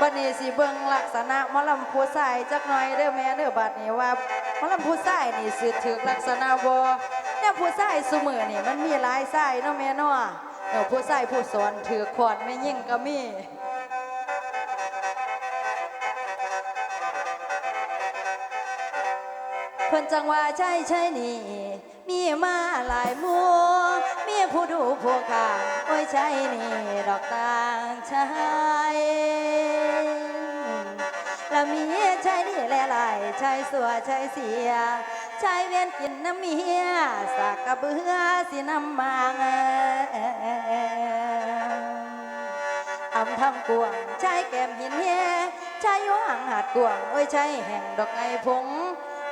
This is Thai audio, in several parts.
บัดนี้สิเบิ่งลักษณะมอลำผู้ชายจักหน่อยเด้อแม่เด้อบัดนี้ว่ามอลำผู้ชายนี่สืบถึกลักษณะบ่เนี่ยผู้ชายสมือนี่มันมีหลายชายเนาะแม่เนาะเออผู้ชายผู้สอนถือขวดไม่ยิ่งก็มี เพิ่นจังว่าใช่ใช่นี่ มีมาหลายมัวมีผู้ดูผู้ขาโอ้ยใช่นี่ดอกต่างชายแล้วมีใช่นี่แลหลายใช่สัวใช่เสียใช่เวียนกินน้ำเมียสากกระเบือสิน้ำมางทำทำกวงใช่แก้มหินเฮใช่ยวางหาดกวงโอ้ยใช่แห่งดอกไงพง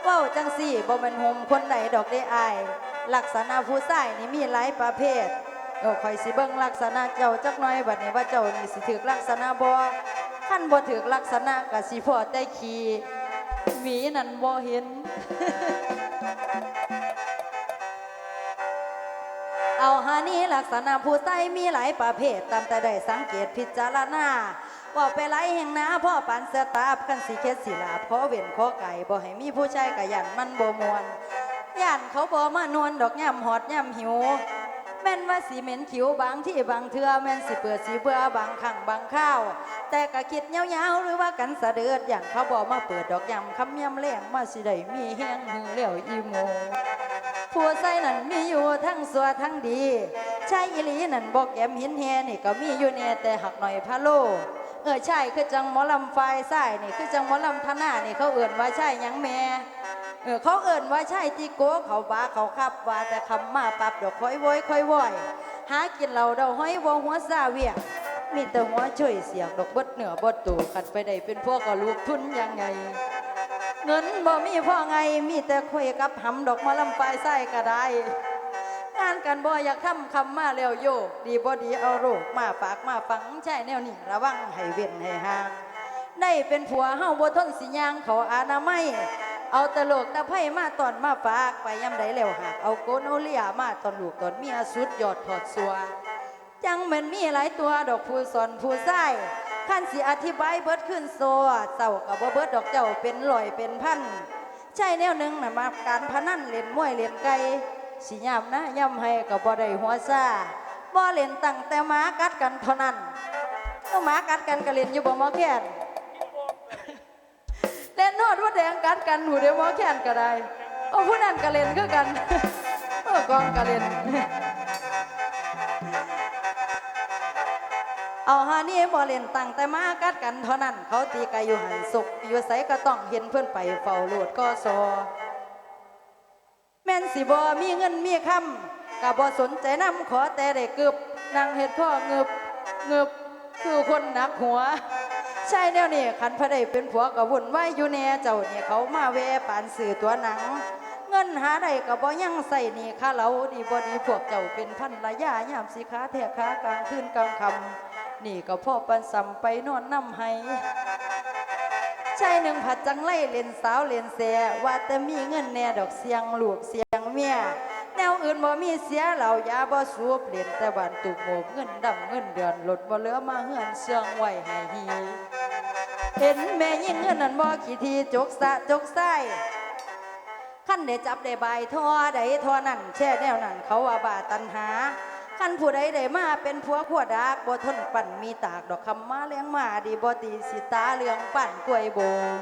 เว้าจังสี่บ่เป็นหมคนใดดอกได้อาย ลักษณะผู้ชายนี่มีหลายประเภทเออคอยสิเบิ่งลักษณะเจ้าจักหน่อยบัดนี้ว่าเจ้านี่สิถึกลักษณะบ่ขั้นบ่ถึกลักษณะก็สิพอแต่ขี้หมีนั่นบ่เห็น เอาหานี่ลักษณะผู้ใต้มีหลายประเภทตามแต่ได้สังเกตพิจารณา ว่าไปหลายแห่งนาพ่อปันเสตาบกันสิเคสสิลาพอเว้นพอไก่บ่ให้มีผู้ชายกะยันมันบ่มวนย่านเขาบ่มานวลดอกย่ำหอดย่ำหิว แม่นว่าสีเหม็นขิวบางที่บางเทือแม่นสิเปื่อสีเบื่อบางขังบางข้าว แต่ก็คิดยาวๆหรือว่ากันสะเดือดอย่างเขาบอกมาเปิดดอกยำคำยำแรงมาสิได้มีแห้งหือเหลี่ยวอีโมผู้ใส่นั่นมีอยู่ทั้งสัวทั้งดีชายอีหลีนั่นบอกแกมหินแฮนี่ก็มีอยู่แน่แต่หักหน่อยพะโล เออใช่คือจังหมอลำไฟใส่นี่คือจังหมอลำทนานี่เขาเอื่นว่าใช่ยังแม่เออเขาเอื่นว่าใช่ที่โก้เขาบ้าเขาขับว่าแต่คำมาปรับดอกค่อยโวยค่อยว่อยหากินเหล่าเดาห้อยวัวหัวซาเวียมีแต่หัวช่วยเสียงดอกบดเหนือบดตูขัดไปได้เป็นพวกก็ลูกทุนยังไง เงินบ่มีพ่อไงมีแต่คุยกับหำดอกมะลำปลายไส้ก็ได้ งานกันบ่อยากทำคำมาแล้วโยก ดีบ่ดีเอาโรคมาฝากมาฝังใช่แนวนี้ระวังให้เว้นให้ห่างได้เป็นผัวเฮาบ่ทนสิยางเขาอานาไมัยเอาตโลกตะไพ่มาตอนมาฝากไปย่ำใดแล้วหากเอาโกนโอเลียมาตอนลูกตอนเมียสุดยอดถอดสัวจังเหมือนมีหลายตัวดอกผู้สอนผู้ใส่ขั้นสิอธิบายเบิดขึ้นโซเจ้ากับบ่เบิดดอกเจ้าเป็นลอยเป็นพันใช่แนวหนึ่งนะมาการพนันเล่นมวยเล่นไก่ สิยำนะย่ำให้กับบ่ได้หัวซาบ่เล่นตั้งแต่หมากัดกันเท่านั้นก็หมากัดกันก็เล่นอยู่บ่หมอแคนเล่นนอดว่าแดงกัดกันหูเดียวหมอแคนก็ได้โอ้ผู้นั้นก็เล่นคือกันเออกองก็เล่นเอาฮานี่บ่เล่นตั้งแต่มากัดกันเท่านั้น เขาตีกายอยู่หันสุกอยู่ใสก็ต้องเห็นเพื่อนไปเฝ้าโลดก็ซอ แม่นสิบ่มีเงินมีคำก็บ่สนใจน้ำขอแต่ได้กึบนางเฮ็ดพ่อเงึบเงึบคือคนหนักหัว ใช่แนวนี้ขันพระได้เป็นผัวก็วุ่นวายอยู่แน่เจ้าเนี่ยเขามาแวปานสื่อตัวหนัง เงินหาได้ก็บ่ยังใส่หนี่ค่าเหลาดีบ่ดีพวกเจ้าเป็นพันระยะยามสิขาแทกขากลางคืนกลางคำนี่ก็พ่อปันสำไปนอนน้ำให้ ชายหนึ่งผัดจังไล่เล่นสาวเล่นแสว่าแต่มีเงินแน่ดอกเสียงลูกเสียงเมียแนวอื่นบ่มีเสียเหล่ายาบ่สูบเล่นแต่บานตุกโงบเงินดำเงินเดือนลดบ่เหลือมาเฮือนเสื่องไหวให้ฮีเห็นแม่ยิ่งเงินนั้นบ่กี่ทีจกสะจกไส้ขั้นได้จับได้ใบายทอใดทอนั่นแช่แนวนั่นเขาว่าบาตันหา ขันผู้ใดได้มาเป็นผัวขวดากบ่ทนปั่นมีตากดอกคำมาเลี้ยงมาดีบ่ตีสิตาเลืองปั่นกล้วยโบง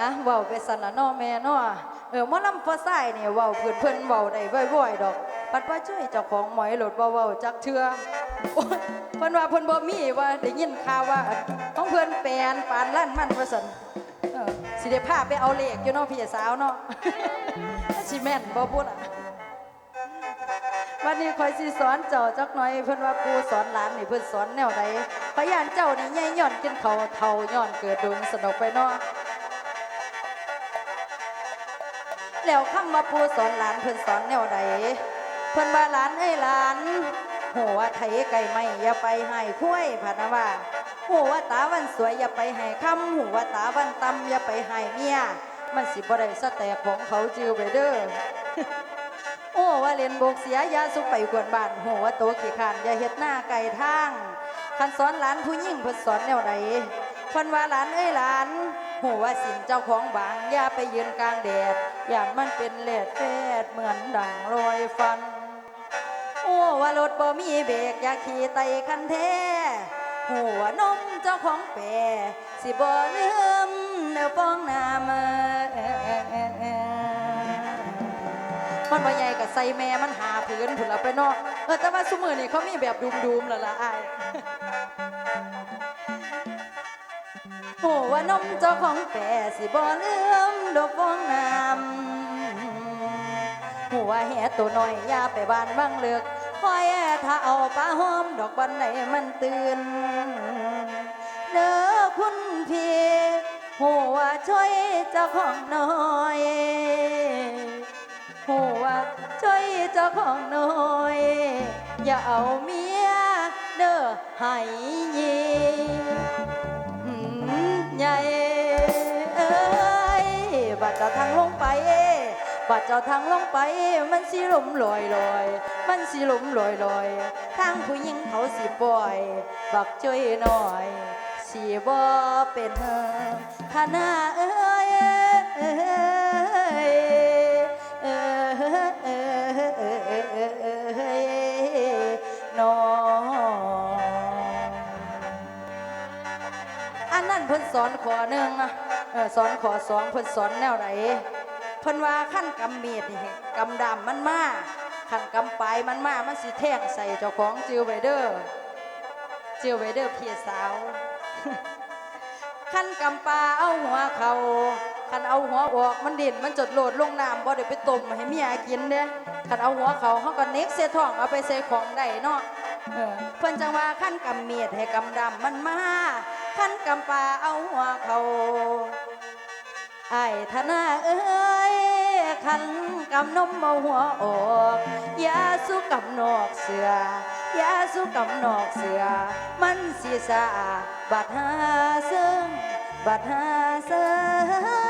อะเว้าไปสันละนอแม่นาะเออมอลำฟ้าใสเนี่ยเว้าเพื่อนเพื่อนเว้าได้บ่อยๆดอก ปัดว่าช่วยเจ้าของหมอยหลดเว้าจักเทือโอ๊ยเพิ่นว่าเพิ่นบ่มีว่าได้ยินข่าวว่าของเพิ่นแปลนปานลั่นมันว่าซั่น เออสิได้พาไปเอาเหลขอยู่เนาะพี่สาวเนาะสิแม่นบ่พูดอะวันนี้คอยสิสอนเจ้าจักหน่อยเพิ่นว่าปูสอนหลานนี่เพิ่นสอนแนวใดพยานเจ้านี่ใหญ่ย้อนกินเขาเท่าย้อนเกิดโดนสนุกไปเนาะแล้วคำว่าปูสอนหลานเพิ่นสอนแนวใดเพิ่นว่าหลานเอ้หลานหัวไถไก่ไม่อย่าไปให้คุ้ยพะนะว่า หัวตาวันสวยอย่าไปให้คำหัวตาวันตำอย่าไปให้เมียมันสิบ่ได้สแตกของเขาจือไปเด้อโอ้ว่าเล่นโบกเสียยาสุกไปกวนบ้านโหว่าโตขี้ขานอย่าเฮ็ดหน้าไก่ทางคันสอนหลานผู้ยิ่งเพิ่นสอนแนวใดเพิ่นว่าหลานเอ้ยหลานหูว่าสินเจ้าของบางอย่าไปยืนกลางแดดอย่างมันเป็นเลดแฟดเหมือนดังรอยฟัน โอ้ว่ารถบ่มีเบรกอย่าขี่ไตคันแท้ หัวนมเจ้าของแปรสิบ่ลืมเนื้อฟองน้ำมันว่าใหญ่กับใส่แม่มันหาพื้นผุนละไปนอกเออแต่ว่าซุมือนี่เขามีแบบดุมๆแล้วล่ะอ้ายโอ้ว่านมเจ้าของแปรสิบ่ลืมดอกฟองน้ำหัวแห่ตัวน้อยยาไปบ้านบางเลือก คอยถ้าเอาปลาหอมดอกบันไหนมันตื่น เด้อคุณพี่หัวช่วยเจ้าของน้อยหัวช่วยเจ้าของน้อย อย่าเอาเมียเด้อให้ยีอืมใหญ่เอ้ยบาดจ้าทางลงไป บาดเจ้าทางลงไป มันสิลมลอยลอย มันสิลมลอยลอย ทางผู้หญิงเขาสิบ่อย บักช่วยหน่อยสิบ่เป็นทนาเอ้ยน้องอันนั้นเพิ่นสอนขอหนึ่งสอนขอสองเพิ่นสอนแนวไหน เพิ่นว่าขั้นกำเมีดนี่กำดำมันมาขั้นกำปลายมันมามันสิแท่งใส่เจ้าของจิวไวเดอร์จียวไวเด้อพี่สาวขั้นกำปลาเอาหัวเขาขันเอาหัวออกมันดิ่นมันจดโหลดลงน้ำบ่ได้ไปต้มให้เมียกินเด้ขันเอาหัวเขาเขาก็เน็กเสียท้องเอาไปใส่ของได้เนาะเพิ่นจังว่าขั้นกำเมียดให้กำดำมันมาขั้นกำปลาเอาหัวเขาไอ้ธนาเอ้ ขันกำนมมาหัวออกอยาสู้กับนอกเสือยาสู้กับนอกเสือ มันสีสาบัดหาซึ่งบัดหาซึ่ง